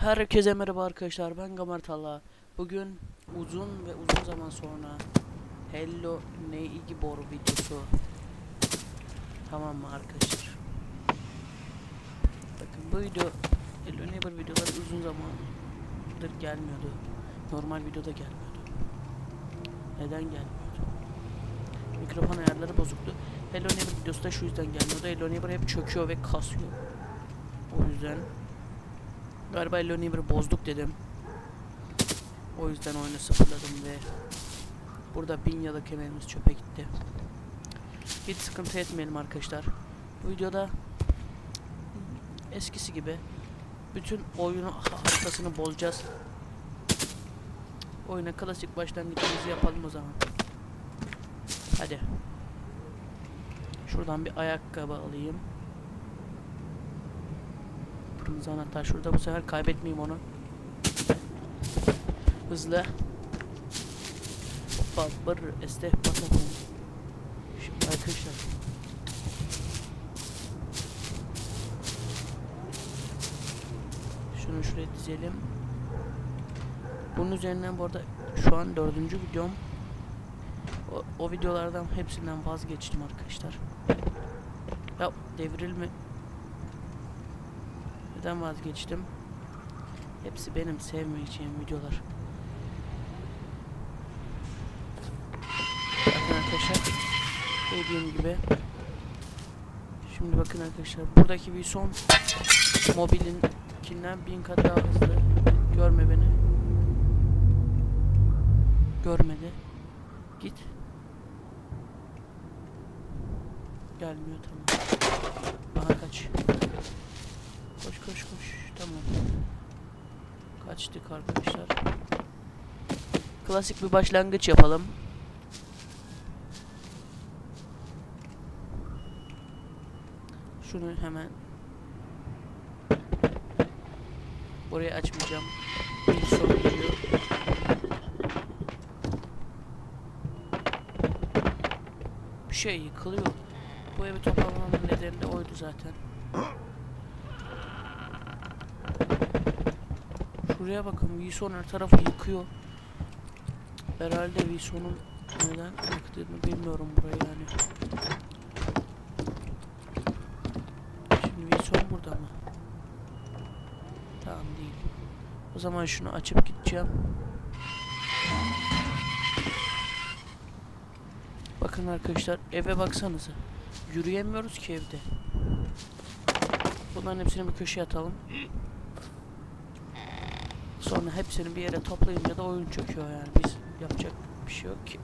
Herkese merhaba arkadaşlar ben Gamer Talla. Bugün uzun ve uzun zaman sonra Hello Neighbor videosu. Tamam mı arkadaşlar? Bakın bu video Hello Neighbor videoları uzun zamandır gelmiyordu. Normal videoda gelmiyordu. Neden gelmiyordu? Mikrofon ayarları bozuktu. Hello Neighbor videosu da şu yüzden gelmiyordu. Hello Neighbor hep çöküyor ve kasıyor. O yüzden Galiba Hello Neighbor'ı bozduk dedim. O yüzden oyunu sıfırladım ve burada bin yıllık emeğimiz çöpe gitti. Hiç sıkıntı etmeyelim arkadaşlar. Bu videoda eskisi gibi bütün oyunu haritasını bozacağız. Oyuna klasik başlangıcımızı yapalım o zaman. Hadi. Şuradan bir ayakkabı alayım. Kırmızı anahtar şurada bu sefer kaybetmeyeyim onu. Hızlı. Hoppa bır este bakalım. Şimdi arkadaşlar. Şunu şuraya dizelim. Bunun üzerinden bu arada şu an dördüncü videom. O, o videolardan hepsinden vazgeçtim arkadaşlar. Ya devrilme neden vazgeçtim? Hepsi benim sevmeyeceğim videolar. Bakın arkadaşlar. Dediğim gibi. Şimdi bakın arkadaşlar. Buradaki Vison mobilinkinden bin kat daha hızlı. Görme beni. Görmedi. Git. Gelmiyor tamam. Aha kaç. Koş koş. Tamam. Kaçtık arkadaşlar. Klasik bir başlangıç yapalım. Şunu hemen Burayı açmayacağım. Bir sorun geliyor. Bir şey yıkılıyor. Bu evi toplamamın nedeni de oydu zaten. Şuraya bakın Wilson her tarafı yıkıyor. Herhalde Wilson'un neden yıktığını bilmiyorum burayı yani. Şimdi Wilson burada mı? Tamam değil. O zaman şunu açıp gideceğim. Bakın arkadaşlar eve baksanıza. Yürüyemiyoruz ki evde. Bunların hepsini bir köşeye atalım. Sonra hepsini bir yere toplayınca da oyun çöküyor yani biz yapacak bir şey yok ki.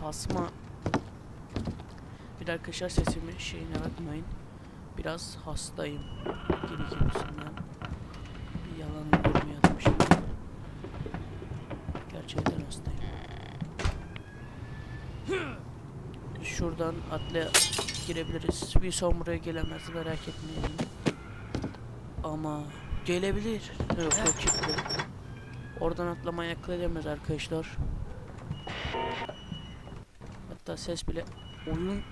Kasma bir arkadaşlar sesimi şeyine bakmayın. Biraz hastayım. Geri gibisinden. Bir yalan uydurmayalım şimdi. Gerçekten hastayım. Şuradan atla girebiliriz. Bir son buraya gelemez merak etmeyin. Ama gelebilir. Yok yok çıktı. Oradan atlamaya akıl edemez arkadaşlar. Hatta ses bile oyun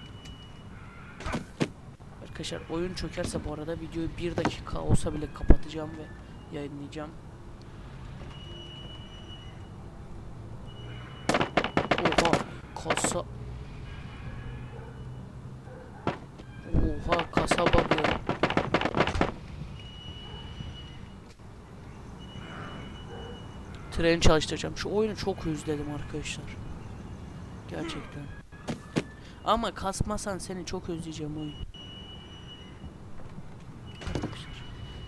Arkadaşlar oyun çökerse bu arada videoyu bir dakika olsa bile kapatacağım ve yayınlayacağım. Oha kasa Oha kasa bakıyor. Treni çalıştıracağım. Şu oyunu çok özledim arkadaşlar. Gerçekten. Ama kasmasan seni çok özleyeceğim oyun.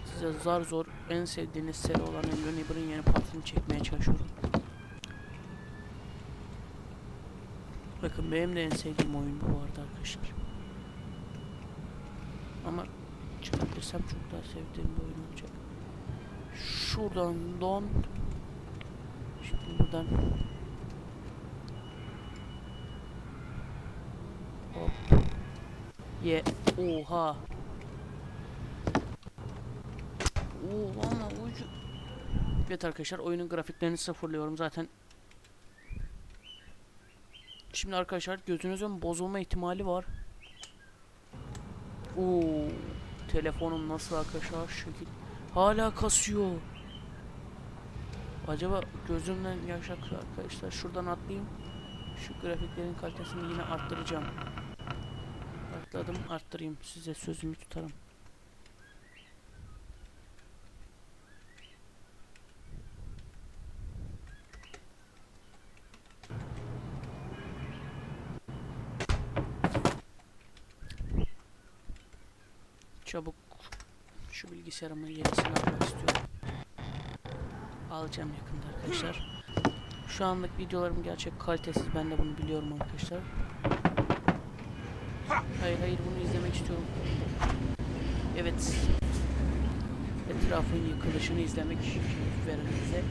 Size zar zor en sevdiğiniz seri olan Hello Neighbor'ın yeni partini çekmeye çalışıyorum. Bakın benim de en sevdiğim oyun bu arada arkadaşlar. Ama çıkartırsam çok daha sevdiğim bir oyun olacak. Şuradan don. Buradan. Hop. Ye. Oha. Oha ama ucu. Evet arkadaşlar oyunun grafiklerini sıfırlıyorum zaten. Şimdi arkadaşlar gözünüzün bozulma ihtimali var. Oo, telefonum nasıl arkadaşlar şekil. Hala kasıyor. Acaba gözümden yaş akıyor arkadaşlar. Şuradan atlayayım. Şu grafiklerin kalitesini yine arttıracağım. Atladım arttırayım. Size sözümü tutarım. Çabuk şu bilgisayarımın yenisini almak istiyorum. Alacağım yakında arkadaşlar. Şu anlık videolarım gerçek kalitesiz. Ben de bunu biliyorum arkadaşlar. Hayır hayır bunu izlemek istiyorum. Evet. Etrafın yıkılışını izlemek veren bize.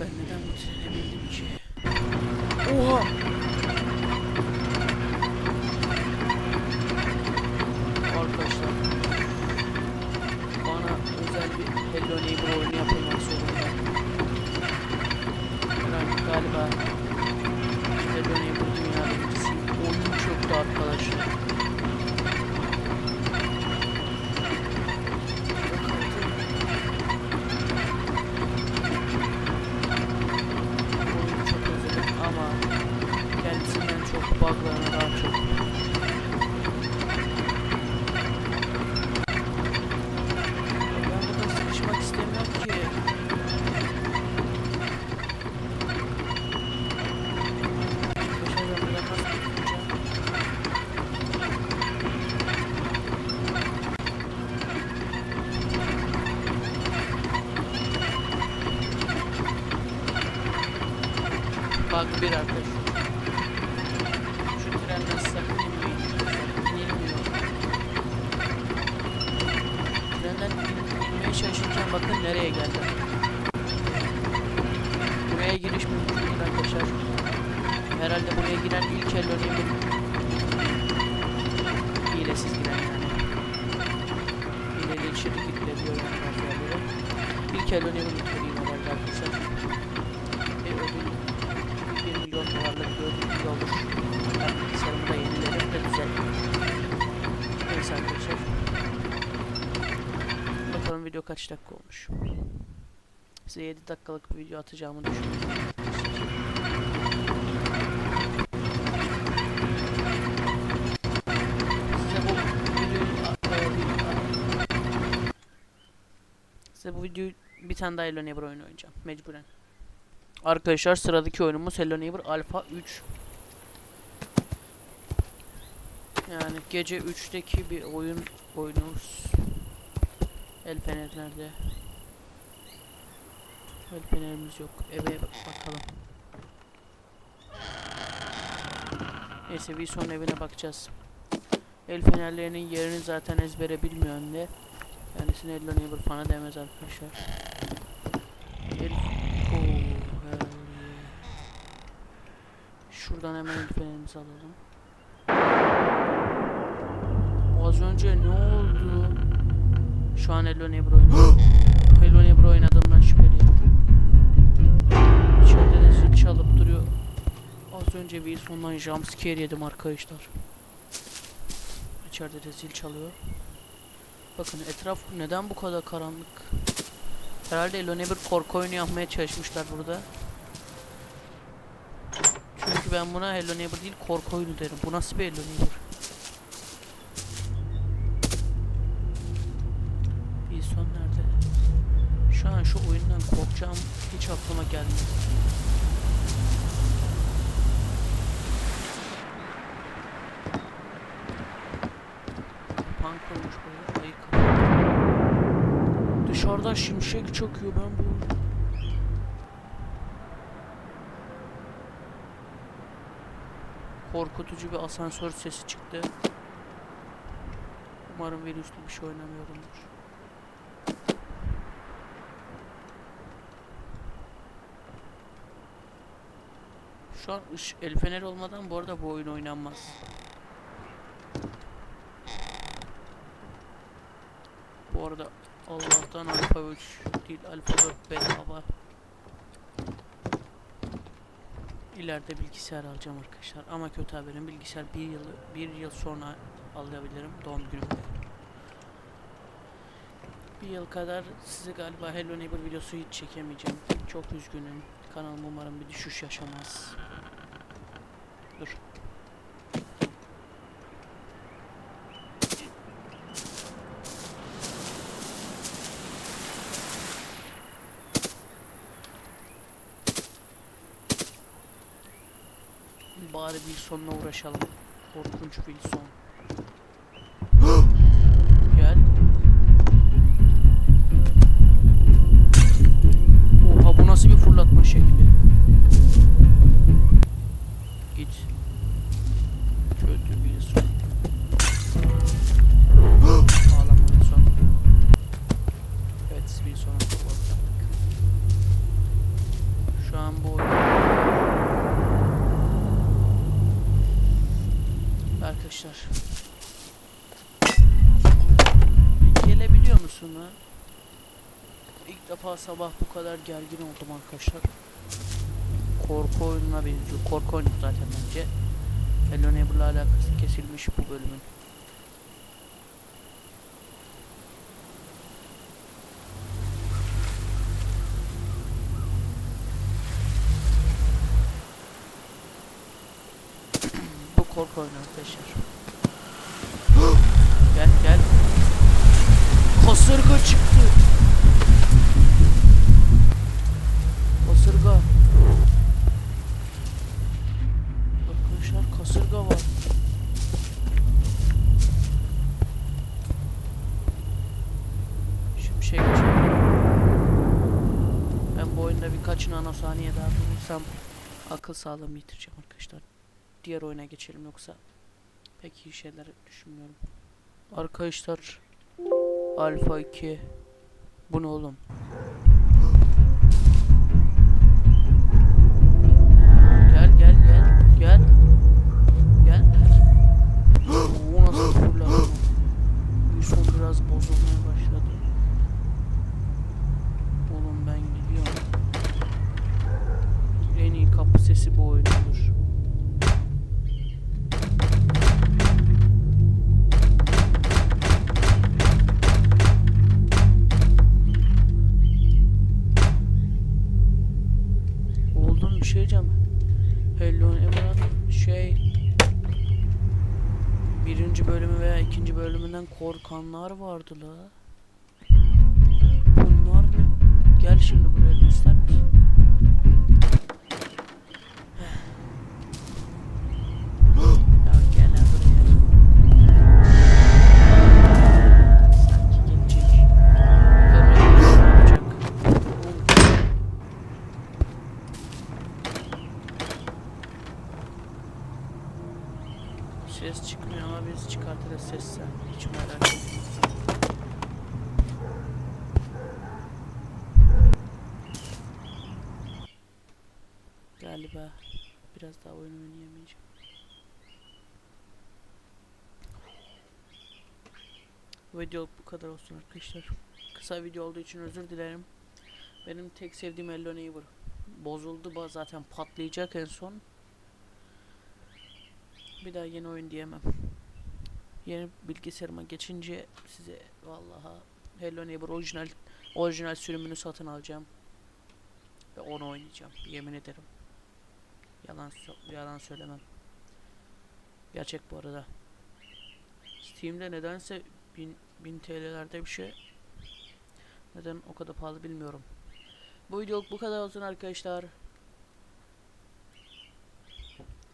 Ben neden bu trene bindim ki? Oha! Arkadaşlar bana özel bir Hello Neighbor oyunu yapılmak zorunda. Ben galiba Hello Neighbor dünya birincisiyim. Oyun çöktü arkadaşlar. Oyunu çok özledim ama kendisinden çok buglarına daha çok Ben burada sıkışmak istemiyorum ki. Arkadaşlar ben buradan nasıl kurtulacağım? Bak bir arkadaş. Şu trenden sakın inmeyin. Sakın inmiyor. İn- inmeye çalışırken bakın nereye geldi. Buraya giriş mümkün değil arkadaşlar. Herhalde buraya giren ilk el örneği hilesiz giren yani. Hileli içeri gidilebiliyor yani bazı yerlere. İlk el örneği niteliğim herhalde arkadaşlar. E ödül 1 milyon dolarlık bir ödül olur. Ben bilgisayarımı da yenilerim de düzenlerim. Neyse arkadaşlar. Video kaç dakika olmuş. Size 7 dakikalık bir video atacağımı düşünüyorum. Size bu videoyu bir tane daha Hello Neighbor oyunu oynayacağım. Mecburen. Arkadaşlar sıradaki oyunumuz Hello Neighbor Alpha 3. Yani gece 3'teki bir oyun oynuyoruz. El fener nerede? El fenerimiz yok. Eve bak bakalım. Neyse Wilson evine bakacağız. El fenerlerinin yerini zaten ezbere bilmiyor anne. Kendisine Hello Neighbor falan demez arkadaşlar. El... Herhalde. Şuradan hemen el fenerimizi alalım. Az önce ne oldu? Şu an Hello Neighbor oynuyor. Hello Neighbor oynadığımdan şüpheliyim. İçeride de zil çalıp duruyor. Az önce Wilson'dan jumpscare yedim arkadaşlar. İçeride de zil çalıyor. Bakın etraf neden bu kadar karanlık? Herhalde Hello Neighbor korku oyunu yapmaya çalışmışlar burada. Çünkü ben buna Hello Neighbor değil korku oyunu derim. Bu nasıl bir Hello Neighbor? Oyundan korkacağım hiç aklıma gelmiyor. Pan kurmuş böyle ayı kapalı. Dışarıdan şimşek çakıyor ben bu. Korkutucu bir asansör sesi çıktı. Umarım virüslü bir şey oynamıyorumdur. Şu an ış el fener olmadan bu arada bu oyun oynanmaz. Bu arada Allah'tan alfa 3 değil alfa 4 bedava. ileride bilgisayar alacağım arkadaşlar. Ama kötü haberim bilgisayar bir yıl bir yıl sonra alabilirim doğum günümde. Bir yıl kadar size galiba Hello Neighbor videosu hiç çekemeyeceğim. Çok üzgünüm. Kanalım umarım bir düşüş yaşamaz. Dur. Bari bir sonuna uğraşalım. Korkunç bir son. Sabah bu kadar gergin oldum arkadaşlar. Korku oyununa benziyor. Korku oyunu zaten bence. Hello Neighbor'la alakası kesilmiş bu bölümün. bu korku oyunu arkadaşlar. gel gel. Kasırga çıktı. Akıl sağlığımı yitireceğim arkadaşlar. Diğer oyuna geçelim yoksa pek iyi şeyler düşünmüyorum. Arkadaşlar Alfa 2 Bu ne oğlum? Gel gel gel gel Gel O nasıl fırlatma Bir son biraz bozulmaya korkanlar vardı la. Bunlar ne? Gel şimdi buraya da ister misin? Galiba biraz daha oyun oynayamayacağım. Video bu kadar olsun arkadaşlar. Kısa video olduğu için özür dilerim. Benim tek sevdiğim Hello Neighbor. Bozuldu zaten patlayacak en son. Bir daha yeni oyun diyemem. Yeni bilgisayarıma geçince size vallaha Hello Neighbor orijinal orijinal sürümünü satın alacağım. Ve onu oynayacağım. Yemin ederim. Yalan yalan söylemem. Gerçek bu arada. Steam'de nedense 1000 1000 TL'lerde bir şey. Neden o kadar pahalı bilmiyorum. Bu video bu kadar olsun arkadaşlar.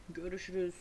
Görüşürüz.